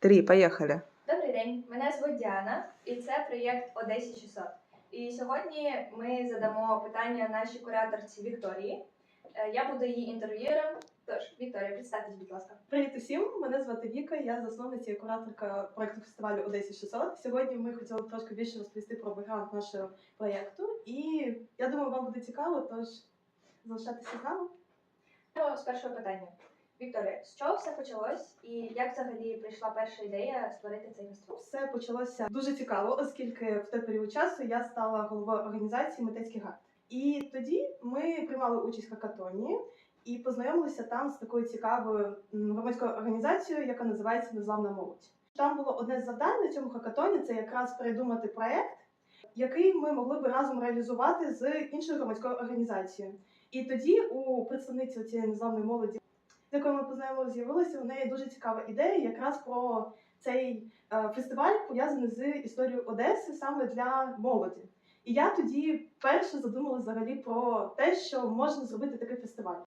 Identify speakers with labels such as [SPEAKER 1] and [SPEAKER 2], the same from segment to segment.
[SPEAKER 1] Три, поїхали.
[SPEAKER 2] Добрий день, мене звуть Діана, і це проєкт Одесі 600. І сьогодні ми задамо питання нашій кураторці Вікторії. Е, Я буду її інтерв'юером. Тож, Вікторія, представтесь, будь ласка.
[SPEAKER 3] Привіт усім! Мене звати Віка, я засновниця і кураторка проекту фестивалю Одесі 600. Сьогодні ми хотіли б трошки більше розповісти про бекграунд нашого проєкту. І я думаю, вам буде цікаво, тож залишайтеся з нами.
[SPEAKER 2] Почнемо з першого питання. Вікторія, з чого все почалось і як взагалі прийшла перша ідея створити цей фестиваль?
[SPEAKER 3] Все почалося дуже цікаво, оскільки в той період часу я стала головою організації Митецький гард. І тоді ми приймали участь в хакатоні і познайомилися там з такою цікавою громадською організацією, яка називається Незламна молодь. Там було одне з завдань на цьому хакатоні це якраз придумати проект, який ми могли би разом реалізувати з іншою громадською організацією. І тоді у представниці цієї незламної молоді, з якою ми познайомилися, з'явилася у неї дуже цікава ідея якраз про цей е, фестиваль пов'язаний з історією Одеси саме для молоді. І я тоді перше задумалася взагалі про те, що можна зробити такий фестиваль.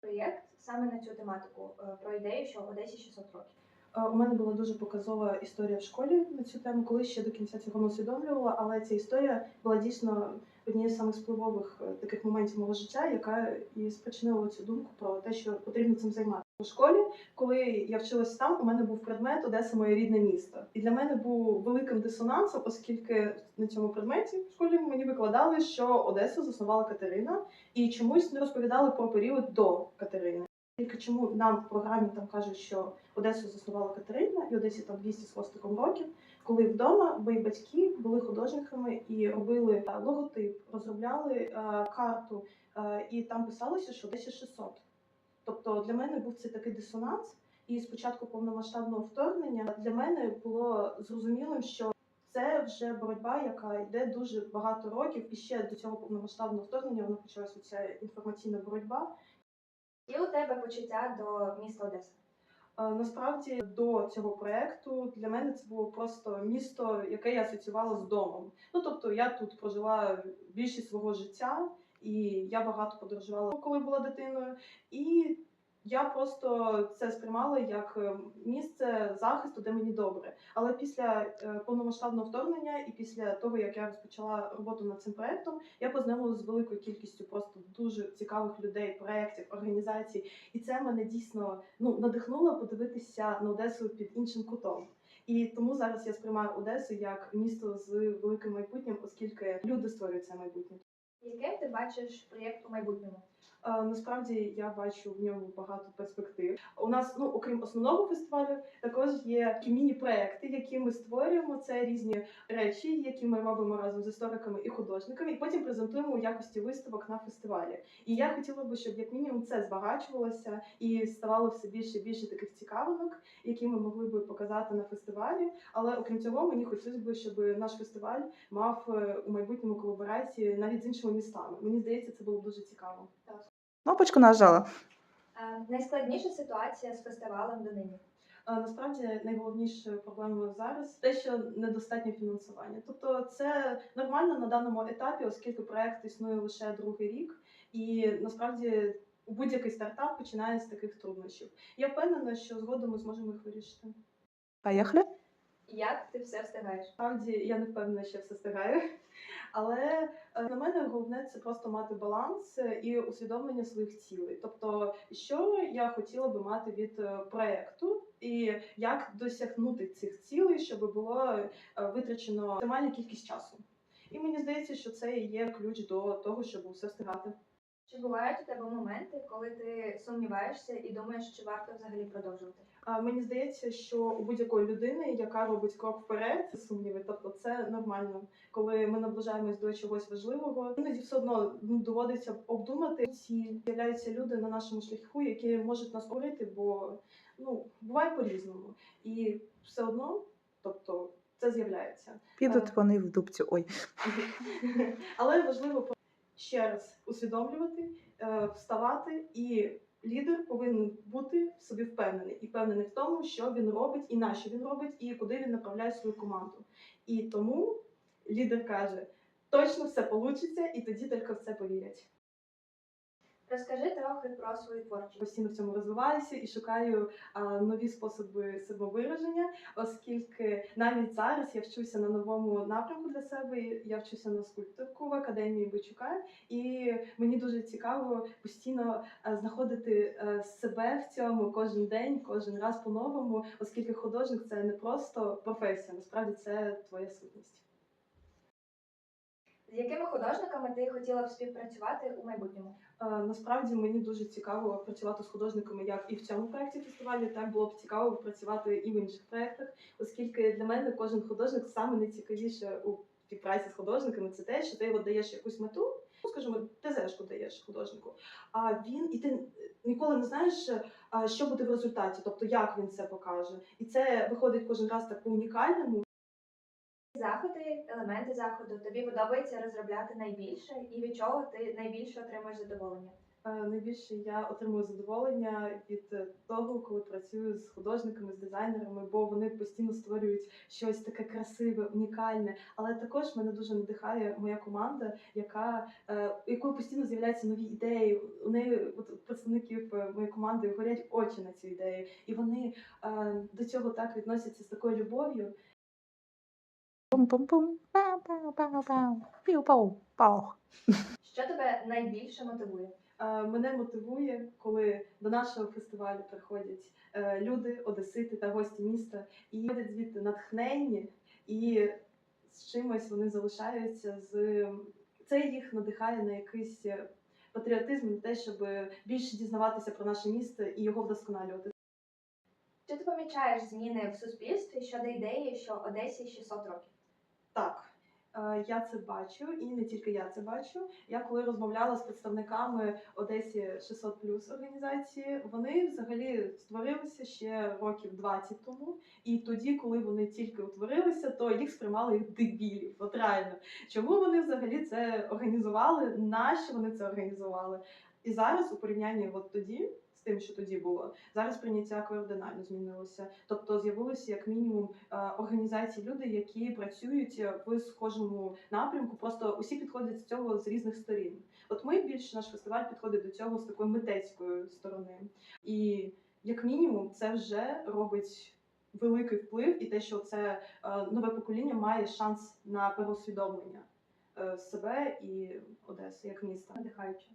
[SPEAKER 2] Проєкт саме на цю тематику, е, про ідею, що в Одесі 600 років.
[SPEAKER 3] Е, У мене була дуже показова історія в школі на цю тему, коли ще до кінця цього не усвідомлювала, але ця історія була дійсно однією з самих впливових е, таких моментів мого життя, яка і спричинила цю думку про те, що потрібно цим займатися. У школі, коли я вчилася там, у мене був предмет Одеса моє рідне місто. І для мене був великим дисонансом, оскільки на цьому предметі в школі мені викладали, що Одесу заснувала Катерина, і чомусь не розповідали про період до Катерини. Тільки чому нам в програмі там кажуть, що Одесу заснувала Катерина, і Одесі там 200 з хвостиком років. Коли вдома мої батьки були художниками і робили е, логотип, розробляли е, карту, е, і там писалося, що Одесі 600. Тобто для мене був це такий дисонанс. І спочатку повномасштабного вторгнення для мене було зрозумілим, що це вже боротьба, яка йде дуже багато років, і ще до цього повномасштабного вторгнення вона почалася ця інформаційна боротьба.
[SPEAKER 2] Є у тебе почуття до міста Одеса?
[SPEAKER 3] Е, Насправді до цього проекту для мене це було просто місто, яке я асоціювала з домом. Ну тобто я тут прожила більшість свого життя, і я багато подорожувала, коли була дитиною. І я просто це сприймала як е, місце захисту, де мені добре. Але після е, повномасштабного вторгнення і після того, як я розпочала роботу над цим проектом, я познайомилася з великою кількістю просто дуже цікавих людей, проєктів, організацій. І це мене дійсно ну надихнуло подивитися на Одесу під іншим кутом. І тому зараз я сприймаю Одесу як місто з великим майбутнім, оскільки люди створюють це майбутнє.
[SPEAKER 2] Яким ти бачиш проєкт у майбутньому?
[SPEAKER 3] Е, Насправді я бачу в ньому багато перспектив. У нас, ну окрім основного фестивалю, також є такі міні-проекти, які ми створюємо. Це різні речі, які ми робимо разом з істориками і художниками, і потім презентуємо у якості виставок на фестивалі. І я хотіла би, щоб як мінімум це збагачувалося і ставало все більше і більше таких цікавинок, які ми могли би показати на фестивалі. Але окрім цього, мені хотілося б, щоб наш фестиваль мав е, у майбутньому колаборації навіть з іншими містами. Мені здається, це було б дуже цікаво.
[SPEAKER 1] Кнопочку нажала.
[SPEAKER 2] Е, Найскладніша ситуація з фестивалем донині.
[SPEAKER 3] А, Насправді найголовнішою проблемою зараз те, що недостатньо фінансування. Тобто, це нормально на даному етапі, оскільки проект існує лише другий рік, і насправді будь-який стартап починає з таких труднощів. Я впевнена, що згодом ми зможемо їх вирішити.
[SPEAKER 1] Поїхали.
[SPEAKER 2] Як ти все встигаєш?
[SPEAKER 3] Насправді я не впевнена, що я все встигаю. Але е, на мене головне це просто мати баланс е, і усвідомлення своїх цілей. Тобто, що я хотіла би мати від е, проекту, і як досягнути цих цілей, щоб було витрачено максимальна кількість часу. І мені здається, що це є ключ до того, щоб все встигати.
[SPEAKER 2] Чи бувають у тебе моменти, коли ти сумніваєшся і думаєш, чи варто взагалі продовжувати?
[SPEAKER 3] Мені здається, що у будь-якої людини, яка робить крок вперед, сумніви. Тобто це нормально, коли ми наближаємось до чогось важливого. Іноді все одно ну, доводиться обдумати ці з'являються люди на нашому шляху, які можуть нас говорити, бо ну буває по-різному, і все одно, тобто, це з'являється.
[SPEAKER 1] Підуть вони в дубцю. Ой.
[SPEAKER 3] Але важливо ще раз усвідомлювати, е, вставати, і лідер повинен бути в собі впевнений і впевнений в тому, що він робить, і на що він робить, і куди він направляє свою команду. І тому лідер каже: точно все вийде, і тоді тільки в це повірять.
[SPEAKER 2] Розкажи трохи про свою творчість.
[SPEAKER 3] постійно в цьому розвиваюся і шукаю а, нові способи самовираження, оскільки навіть зараз я вчуся на новому напрямку для себе. Я вчуся на скульпторку в академії Бичука, і мені дуже цікаво постійно а, знаходити а, себе в цьому кожен день, кожен раз по-новому, оскільки художник це не просто професія, насправді це твоя сутність.
[SPEAKER 2] З якими художниками ти хотіла б співпрацювати у майбутньому?
[SPEAKER 3] Е, Насправді мені дуже цікаво працювати з художниками як і в цьому проєкті фестивалю, так було б цікаво працювати і в інших проєктах, оскільки для мене кожен художник саме найцікавіше у співпраці з художниками це те, що ти його даєш якусь мету, ну скажімо, ТЗшку даєш художнику, а він і ти ніколи не знаєш, е, що буде в результаті, тобто як він це покаже. І це виходить кожен раз так по-унікальному.
[SPEAKER 2] Заходи, елементи заходу тобі подобається розробляти найбільше, і від чого ти найбільше отримуєш задоволення?
[SPEAKER 3] Е, Найбільше я отримую задоволення від е, того, коли працюю з художниками, з дизайнерами, бо вони постійно створюють щось таке красиве, унікальне. Але також мене дуже надихає моя команда, яка е, у якої постійно з'являються нові ідеї. У неї от, представників моєї команди горять очі на цю ідею, і вони до цього так відносяться з такою любов'ю.
[SPEAKER 1] Пум-пум-пум. Пау-пау-пау-пау. піу-пау-пау.
[SPEAKER 2] Що тебе найбільше мотивує?
[SPEAKER 3] Е, Мене мотивує, коли до нашого фестивалю приходять е, люди, одесити та гості міста, і ходять звідти натхненні, і з чимось вони залишаються з це їх надихає на якийсь патріотизм, на те, щоб більше дізнаватися про наше місто і його вдосконалювати.
[SPEAKER 2] Чи ти помічаєш зміни в суспільстві щодо ідеї, що Одесі 600 років?
[SPEAKER 3] Так, е, я це бачу, і не тільки я це бачу. Я коли розмовляла з представниками Одесі 600 плюс організації, вони взагалі створилися ще років 20 тому. І тоді, коли вони тільки утворилися, то їх сприймали як дебілів. От реально, чому вони взагалі це організували? Нащо вони це організували? І зараз у порівнянні от тоді. Тим, що тоді було, зараз прийняття кардинально змінилося. Тобто з'явилися як мінімум е, організації люди, які працюють в схожому напрямку. Просто усі підходять з цього з різних сторін. От ми більше наш фестиваль підходить до цього з такої митецької сторони, і як мінімум, це вже робить великий вплив, і те, що це е, нове покоління має шанс на переосвідомлення е, себе і Одеси як міста.
[SPEAKER 2] Надихаюче.